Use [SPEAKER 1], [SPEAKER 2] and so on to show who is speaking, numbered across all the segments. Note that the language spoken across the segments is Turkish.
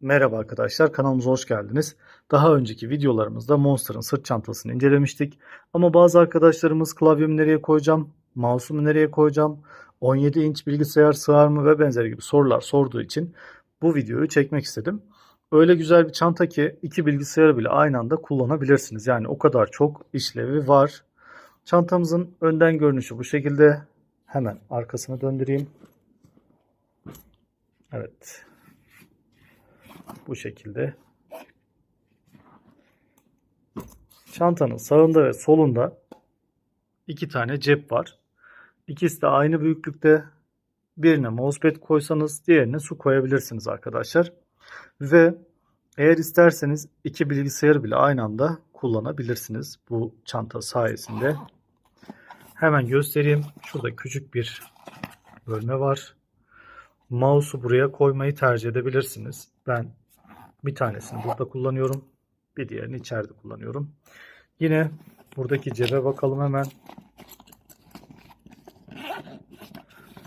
[SPEAKER 1] Merhaba arkadaşlar kanalımıza hoş geldiniz. Daha önceki videolarımızda Monster'ın sırt çantasını incelemiştik. Ama bazı arkadaşlarımız klavyemi nereye koyacağım, mouse'umu nereye koyacağım, 17 inç bilgisayar sığar mı ve benzeri gibi sorular sorduğu için bu videoyu çekmek istedim. Öyle güzel bir çanta ki iki bilgisayarı bile aynı anda kullanabilirsiniz. Yani o kadar çok işlevi var. Çantamızın önden görünüşü bu şekilde. Hemen arkasını döndüreyim. Evet. Bu şekilde. Çantanın sağında ve solunda iki tane cep var. İkisi de aynı büyüklükte. Birine mousepad koysanız diğerine su koyabilirsiniz arkadaşlar. Ve eğer isterseniz iki bilgisayarı bile aynı anda kullanabilirsiniz bu çanta sayesinde. Hemen göstereyim. Şurada küçük bir bölme var. Mouse'u buraya koymayı tercih edebilirsiniz. Ben bir tanesini burada kullanıyorum. Bir diğerini içeride kullanıyorum. Yine buradaki cebe bakalım hemen.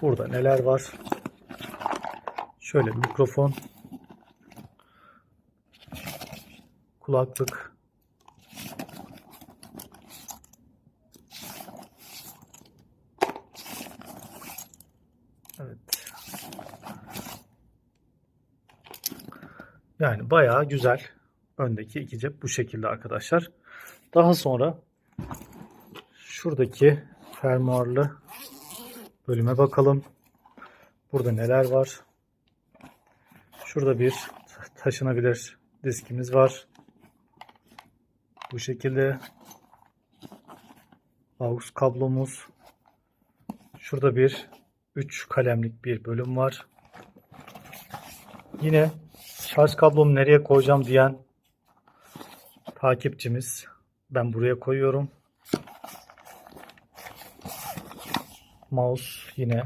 [SPEAKER 1] Burada neler var? Şöyle mikrofon, kulaklık, Evet. Yani bayağı güzel. Öndeki iki cep bu şekilde arkadaşlar. Daha sonra şuradaki fermuarlı bölüme bakalım. Burada neler var? Şurada bir taşınabilir diskimiz var. Bu şekilde AUX kablomuz. Şurada bir 3 kalemlik bir bölüm var. Yine şarj kablomu nereye koyacağım diyen takipçimiz. Ben buraya koyuyorum. Mouse yine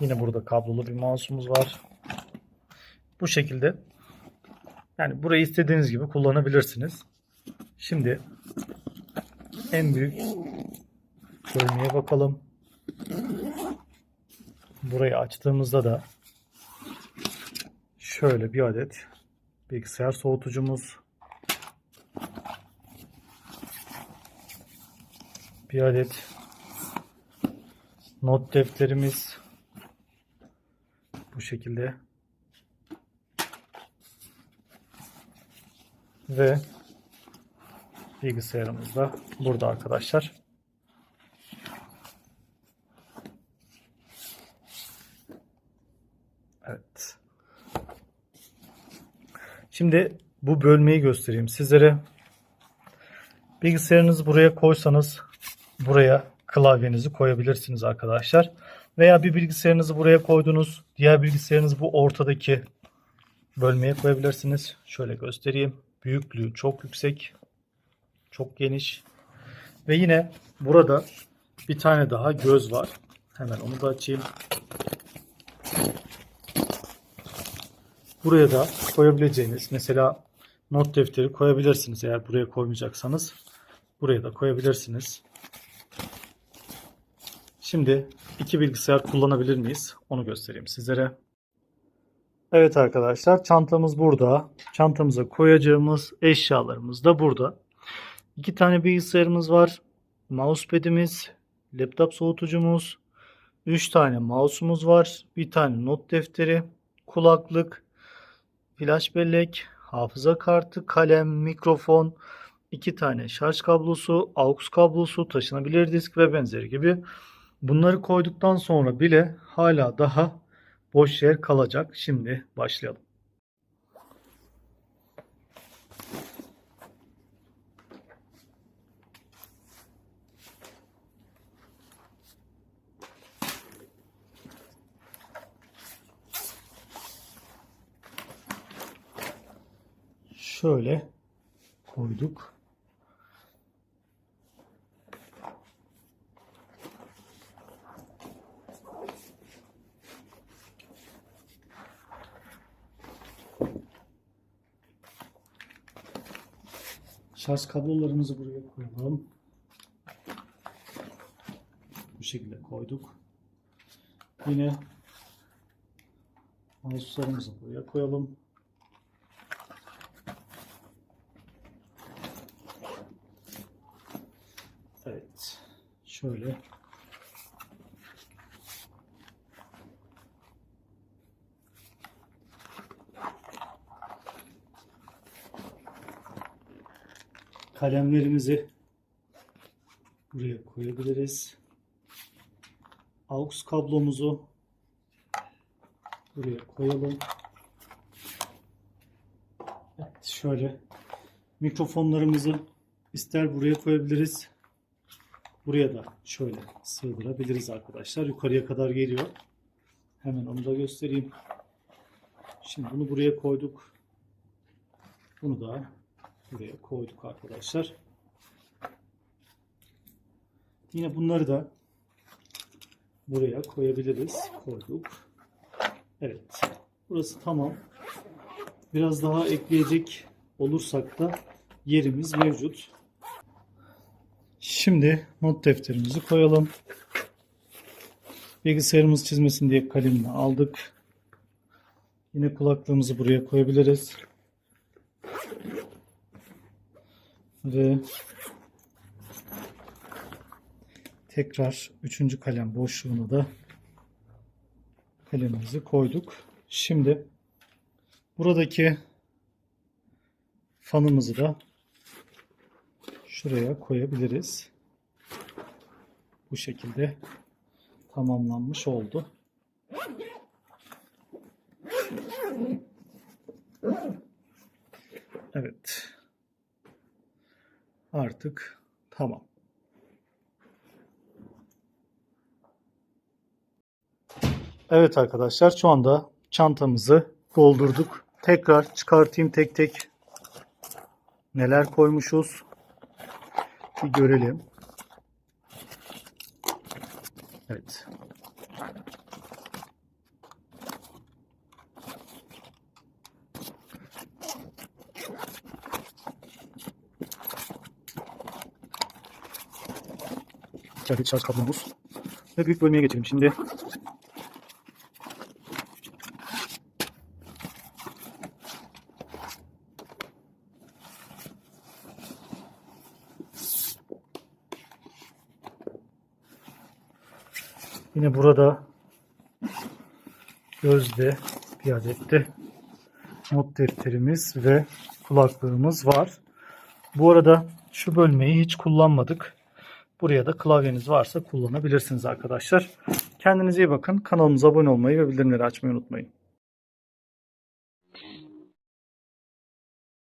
[SPEAKER 1] yine burada kablolu bir mouse'umuz var. Bu şekilde yani burayı istediğiniz gibi kullanabilirsiniz. Şimdi en büyük bölmeye bakalım. Burayı açtığımızda da şöyle bir adet bilgisayar soğutucumuz bir adet not defterimiz bu şekilde ve bilgisayarımız da burada arkadaşlar. Evet. Şimdi bu bölmeyi göstereyim sizlere. Bilgisayarınızı buraya koysanız buraya klavyenizi koyabilirsiniz arkadaşlar. Veya bir bilgisayarınızı buraya koydunuz. Diğer bilgisayarınızı bu ortadaki bölmeye koyabilirsiniz. Şöyle göstereyim. Büyüklüğü çok yüksek. Çok geniş. Ve yine burada bir tane daha göz var. Hemen onu da açayım. Buraya da koyabileceğiniz mesela not defteri koyabilirsiniz eğer buraya koymayacaksanız. Buraya da koyabilirsiniz. Şimdi iki bilgisayar kullanabilir miyiz? Onu göstereyim sizlere. Evet arkadaşlar çantamız burada. Çantamıza koyacağımız eşyalarımız da burada. İki tane bilgisayarımız var. Mousepad'imiz, laptop soğutucumuz, 3 tane mouse'umuz var. Bir tane not defteri, kulaklık, flash bellek, hafıza kartı, kalem, mikrofon, iki tane şarj kablosu, aux kablosu, taşınabilir disk ve benzeri gibi. Bunları koyduktan sonra bile hala daha boş yer kalacak. Şimdi başlayalım. Şöyle koyduk. Şarj kablolarımızı buraya koyalım. Bu şekilde koyduk. Yine mouse'larımızı buraya koyalım. Evet. Şöyle. Kalemlerimizi buraya koyabiliriz. AUX kablomuzu buraya koyalım. Evet, şöyle mikrofonlarımızı ister buraya koyabiliriz. Buraya da şöyle sığdırabiliriz arkadaşlar. Yukarıya kadar geliyor. Hemen onu da göstereyim. Şimdi bunu buraya koyduk. Bunu da buraya koyduk arkadaşlar. Yine bunları da buraya koyabiliriz. Koyduk. Evet. Burası tamam. Biraz daha ekleyecek olursak da yerimiz mevcut. Şimdi not defterimizi koyalım. Bilgisayarımız çizmesin diye kalemini aldık. Yine kulaklığımızı buraya koyabiliriz. Ve tekrar üçüncü kalem boşluğunu da kalemimizi koyduk. Şimdi buradaki fanımızı da şuraya koyabiliriz. Bu şekilde tamamlanmış oldu. Evet. Artık tamam. Evet arkadaşlar şu anda çantamızı doldurduk. Tekrar çıkartayım tek tek neler koymuşuz. Bir görelim. Evet. İçerideki şarj kablomuz. Ve büyük bölmeye geçelim. Şimdi Yine burada gözde bir adet de not defterimiz ve kulaklığımız var. Bu arada şu bölmeyi hiç kullanmadık. Buraya da klavyeniz varsa kullanabilirsiniz arkadaşlar. Kendinize iyi bakın. Kanalımıza abone olmayı ve bildirimleri açmayı unutmayın.